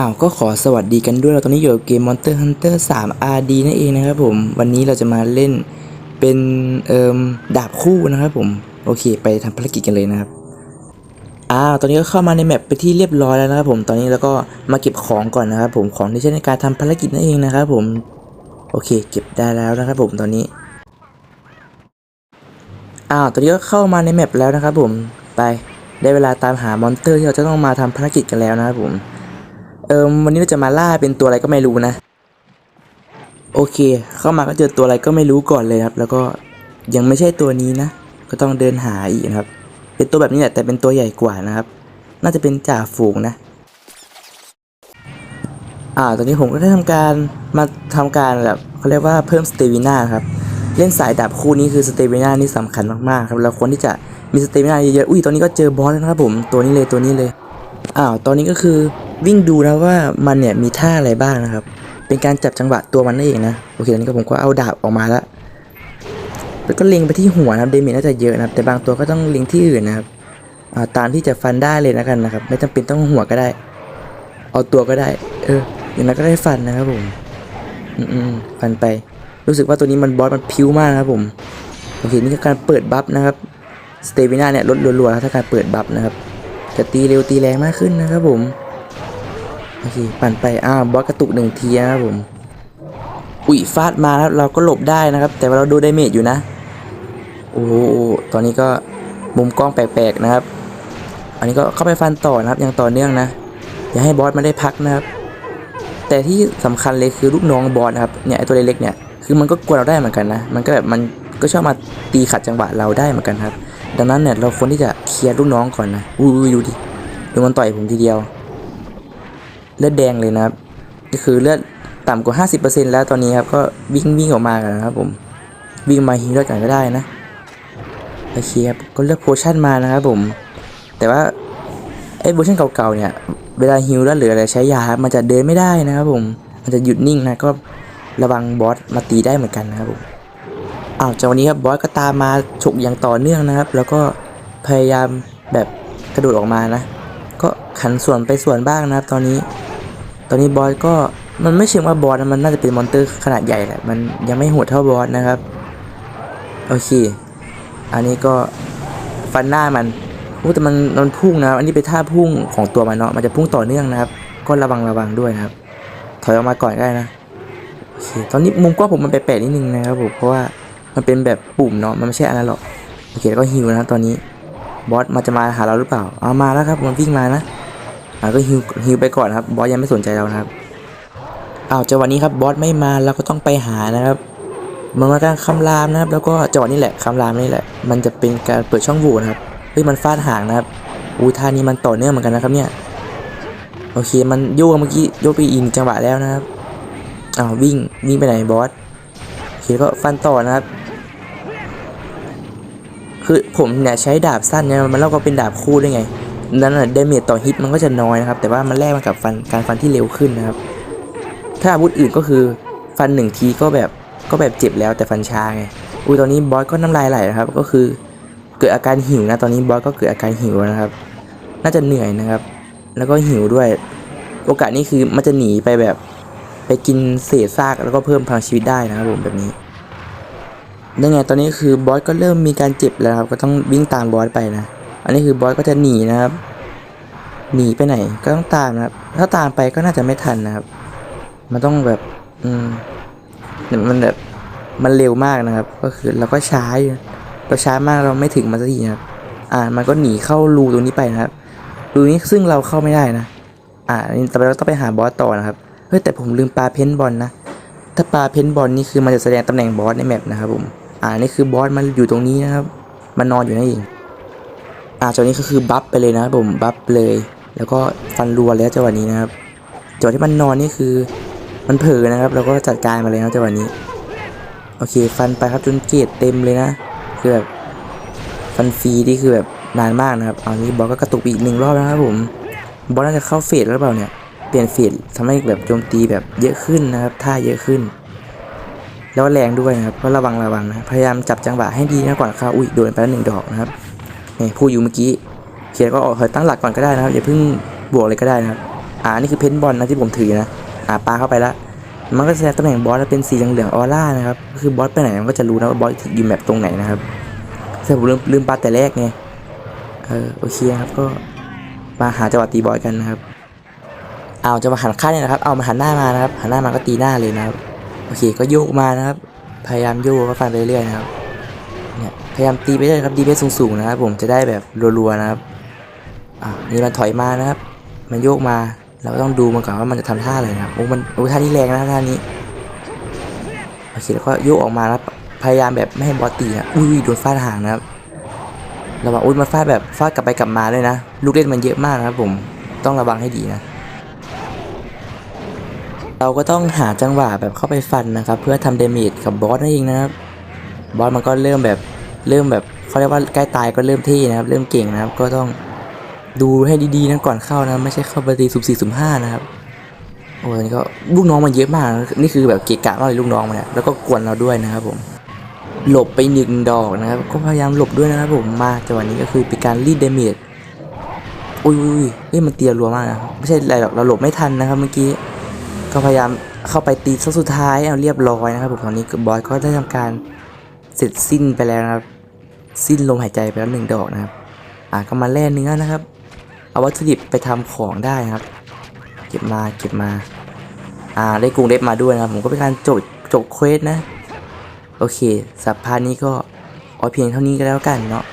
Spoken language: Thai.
อ้าวก็ขอสวัสดีกันด้วยเราตอนนี้อยู่กับเกม Monster Hunter 3 RD นั่นเองนะครับผม วันนี้เราจะมาเล่นเป็นเอ่มดาบคู่นะครับผม โอเค ไปทำภารกิจกันเลยนะครับอ้าวตอนนี้ก็เข้ามาในแมปไปที่เรียบร้อยแล้วนะครับผม ตอนนี้เราก็มาเก็บของก่อนนะครับผม ของที่ใช้ในการทำภารกิจนั่นเองนะครับผม โอเค เก็บได้แล้วนะครับผมตอนนี้ อ้าว ตอนนี้ก็เข้ามาในแมปแล้วนะครับผม ไป ได้เวลาตามหามอนเตอร์ที่เราจะต้องมาทำภารกิจกันแล้วนะครับผม เอิมวันนี้เราจะมาล่าเป็นตัวอะไรก็ไม่รู้นะ โอเค เข้ามาก็เจอตัวอะไรก็ไม่รู้ก่อนเลยครับ แล้วก็ยังไม่ใช่ตัวนี้นะ ก็ต้องเดินหาอีกนะครับ เป็นตัวแบบนี้แหละแต่เป็นตัวใหญ่กว่านะครับ น่าจะเป็นจ่าฝูงนะ อ่า ตอนนี้ผมก็ได้ทำการมาทำการแบบเขาเรียกว่าเพิ่มสเตมิน่าครับ เล่นสายดาบคู่นี้คือสเตมิน่านี่สำคัญมากๆครับเราควรที่จะมีสเตมินาเยอะๆ อุ้ย ตอนนี้ก็เจอบอสแล้วนะครับผม ตัวนี้เลย ตัวนี้เลย อ้าว ตอนนี้ก็คือ วิ่งดูนะว่ามันเนี่ยมีท่าอะไรบ้างนะครับ เป็นการจับจังหวะตัวมันนั่นเองนะโอเคตอนนี้ก็ผมก็เอาดาบออกมาแล้วแล้วก็เล็งไปที่หัวนะครับเดเมจน่าจะเยอะนะครับ แต่บางตัวก็ต้องเล็งที่อื่นนะครับาตามที่จะฟันได้เลยนะกันนะครับ ไม่จำเป็นต้องหัวก็ได้ เอาตัวก็ได้ เอออย่างนั้นก็ได้ฟันนะครับผมอืมฟันไป รู้สึกว่าตัวนี้มันบอสมันพิ้วมากนะครับผมโอเคนี่คือการเปิดบัฟนะครับสเตมิน่าเนี่ยลดรัวๆถ้าการเปิดบัฟนะครับจะตีเร็วตีแรงมากขึ้นนะครับผม โอเคปั่นไปอ้าวบอสกระตุกหนึ่งทีนะครับผมอุ้ยฟาดมาแล้วเราก็หลบได้นะครับ แต่ว่าเราดูไดเมจอยู่นะโอ้โหตอนนี้ก็มุมกล้องแปลกๆนะครับ อันนี้ก็เข้าไปฟันต่อนะครับอย่างต่อเนื่องนะอย่าให้บอสมาได้พักนะครับ แต่ที่สำคัญเลยคือลูกน้องบอสนะครับเนี่ยไอตัวเล็กๆเนี่ยคือมันก็กลัวเราได้เหมือนกันนะมันก็แบบมันก็ชอบมาตีขัดจังหวะเราได้เหมือนกันครับ ดังนั้นเนี่ยเราควรที่จะเคลียร์ลูกน้องก่อนนะอุ้ยดูดิดูมันต่อยผมทีเดียว เลือดแดงเลยนะครับ ก็คือเลือดต่ำกว่า 50%แล้วตอนนี้ครับ ก็วิ่งวิ่งออกมากันนะครับผม วิ่งมาฮีโร่กันก็ได้นะ โอเคครับ ก็เลือกโพชั่นมานะครับผม แต่ว่าไอ้โพชั่นเก่าๆเนี่ย เวลาฮิลแล้วหรืออะไรใช้ยาครับมันจะเดินไม่ได้นะครับผม มันจะหยุดนิ่งนะ ก็ระวังบอสมาตีได้เหมือนกันนะครับผมอ้าวจากวันนี้ครับบอสก็ตามมาฉกอย่างต่อเนื่องนะครับ แล้วก็พยายามแบบกระโดดออกมานะ ก็ขันส่วนไปส่วนบ้างนะครับ ตอนนี้ ตอนนี้บอสก็มันไม่เชิงว่าบอสนะมันน่าจะเป็นมอนเตอร์ขนาดใหญ่แหละมันยังไม่โหดเท่าบอสนะครับ โอเค อันนี้ก็ฟันหน้ามันโอ้แต่มันมันพุ่งนะอันนี้เป็นท่าพุ่งของตัวมันเนาะมันจะพุ่งต่อเนื่องนะครับ ก็ระวังระวังด้วยนะครับ ถอยออกมาก่อนได้นะโอเคตอนนี้มุมกล้องผมมันแปลกๆนิดนึงนะครับผมเพราะว่ามันเป็นแบบปุ่มเนาะมันไม่ใช่อันนั้นหรอกโอเคแล้วก็ฮิวนะตอนนี้บอสมาจะมาหาเราหรือเปล่าเอามาแล้วครับมันวิ่งมานะ อ่าก็ฮิวฮิวไปก่อนครับบอสยังไม่สนใจเรานะครับอ้าวจังหวะนี้ครับบอสไม่มาเราก็ต้องไปหานะครับมันมาการคำรามนะครับ แล้วก็จังหวะนี้แหละคำรามนี่แหละ มันจะเป็นการเปิดช่องโหว่นะครับเฮ้ยมันฟาดหางนะครับอู้ท่านี้มันต่อเนื่องเหมือนกันนะครับเนี่ยโอเคมันโยกเมื่อกี้โยกไปอีกหนึ่งจังหวะแล้วนะครับอ้าววิ่งวิ่งไปไหนบอสโอเคก็ฟันต่อนะครับ คือผมเนี่ยใช้ดาบสั้นเนี่ยมันเล่าก็เป็นดาบคู่ได้ไง นั้นเดเมจต่อฮิตมันก็จะน้อยนะครับ แต่ว่ามันแลกมากับฟันการฟันที่เร็วขึ้นนะครับ ถ้าอาวุธอื่นก็คือฟันหนึ่งทีก็แบบก็แบบเจ็บแล้วแต่ฟันช้าไงอุ้ยตอนนี้บอสก็น้ำลายไหลนะครับ ก็คือเกิดอาการหิวนะ ตอนนี้บอสก็เกิดอาการหิวนะครับ น่าจะเหนื่อยนะครับ แล้วก็หิวด้วย โอกาสนี้คือมันจะหนีไปแบบไปกินเศษซากแล้วก็เพิ่มพลังชีวิตได้นะครับผมแบบนี้ยังไงตอนนี้คือบอสก็เริ่มมีการเจ็บแล้วครับ ก็ต้องวิ่งตามบอสไปนะ อันนี้คือบอสก็จะหนีนะครับ หนีไปไหนก็ต้องตามนะครับ ถ้าตามไปก็น่าจะไม่ทันนะครับ มันต้องแบบ อืมมันแบบมันเร็วมากนะครับ ก็คือเราก็ช้าอยู่เราช้ามากเราไม่ถึงมันสักทีนะครับ อ่า มันก็หนีเข้ารูตรงนี้ไปนะครับ รูนี้ซึ่งเราเข้าไม่ได้นะ อ่าอันนี้ต่อไปเราต้องไปหาบอสต่อนะครับ เฮ้ยแต่ผมลืมปลาเพนบอลนะ ถ้าปลาเพนบอลนี่คือมันจะแสดงตำแหน่งบอสในแมปนะครับผม อ่า นี่คือบอสมันอยู่ตรงนี้นะครับ มันนอนอยู่นั่นเอง อ่าจังหวะนี้ก็คือบัฟไปเลยนะครับผมบัฟเลย แล้วก็ฟันรัวแล้วจังหวะนี้นะครับจังหวะที่มันนอนนี่คือมันเผลอนะครับแล้วก็จัดการมาเลยนะจังหวะนี้ โอเค ฟันไปครับจนเกรดเต็มเลยนะคือแบบฟันฟรีที่คือแบบนานมากนะครับเอานี้บอสก็กระตุกอีกหนึ่งรอบนะครับผมบอสน่าจะเข้าเฟสแล้วหรือเปล่าเนี่ยเปลี่ยนเฟสทำให้แบบโจมตีแบบเยอะขึ้นนะครับท่าเยอะขึ้น แล้วแรงด้วยนะครับก็ระวังระวังนะพยายามจับจังหวะให้ดีนะก่อนเข้าอุ้ยโดนไปแล้วหนึ่งดอกนะครับ พูดอยู่เมื่อกี้เขียนก็ออกถอยตั้งหลักก่อนก็ได้นะครับอย่าเพิ่งบวกเลยก็ได้นะครับอ่านี่คือเพนบอลนะที่ผมถือนะอ่าปาเข้าไปแล้วมันก็แสดงตำแหน่งบอสเป็นสีเหลืองๆออร่านะครับก็คือบอสไปไหนมันก็จะรู้นะว่าบอสอยู่แมปตรงไหนนะครับแต่ผมลืมลืมปาแต่แรกไงเออโอเคครับก็มาหาจังหวะตีบอสกันนะครับเอาจะมาหันข้างเนี่ยนะครับ เอามาหันหน้ามานะครับ หันหน้ามาก็ตีหน้าเลยนะครับ โอเค ก็โยกมานะครับ พยายามโยกก็ฟันไปเรื่อยๆนะครับ พยายามตีไปเรื่อยครับดีเพสสูงๆนะครับผมจะได้แบบรัวๆนะครับอ่านี่มันถอยมานะครับ มันโยกมาเราก็ต้องดูมันก่อนว่ามันจะทำท่าอะไรนะครับโอ้มันโอ้ท่านี้แรงนะท่านี้โอเคแล้วก็โยกออกมาแล้วพยายามแบบไม่ให้บอสตีนะอุ้ยโดนฟาดห่างนะครับระวังอุ้ยมันฟาดแบบฟาดกลับไปกลับมาเลยนะ ลูกเล่นมันเยอะมากนะครับผมต้องระวังให้ดีนะเราก็ต้องหาจังหวะแบบเข้าไปฟันนะครับ เพื่อทำเดเมจกับบอสนั่นเองนะครับบอสมันก็เริ่มแบบ เริ่มแบบเขาเรียกว่าใกล้ตายก็เริ่มเท่นะครับ เริ่มเก่งนะครับ ก็ต้องดูให้ดีๆนะก่อนเข้านะ ไม่ใช่เข้าปตีสุ่มสี่สุ่มห้านะครับโอ้ยนี่ก็ลูกน้องมันเยอะมาก นี่คือแบบเกะกะมากเลยลูกน้องมันนี่ยแล้วก็กวนเราด้วยนะครับผม หลบไปหนึ่งดอกนะครับ ก็พยายามหลบด้วยนะครับผม มาจังหวะนี้ก็คือเป็นการรีดเดเมจอุ้ยอุ้ยอุ้ยเฮ้ยมันเตียรัวมากนะ ไม่ใช่อะไรหรอก เราหลบไม่ทันนะครับเมื่อกี้ ก็พยายามเข้าไปตีซะสุดท้าย เอาเรียบร้อยนะครับผม ตอนนี้บอสก็ได้ทำการ เสร็จสิ้นไปแล้วนะครับ สิ้นลมหายใจไปแล้วหนึ่งดอกนะครับ อะก็มาแล่เนื้อนะครับ เอาวัตถุดิบไปทำของได้นะครับ เก็บมาเก็บมา อ่าได้กรุงเล็บมาด้วยนะครับ ผมก็เป็นการจบจบเควสนะ โอเค สัปพาร์นี้ก็เอาเพียงเท่านี้ก็แล้วกันเนาะ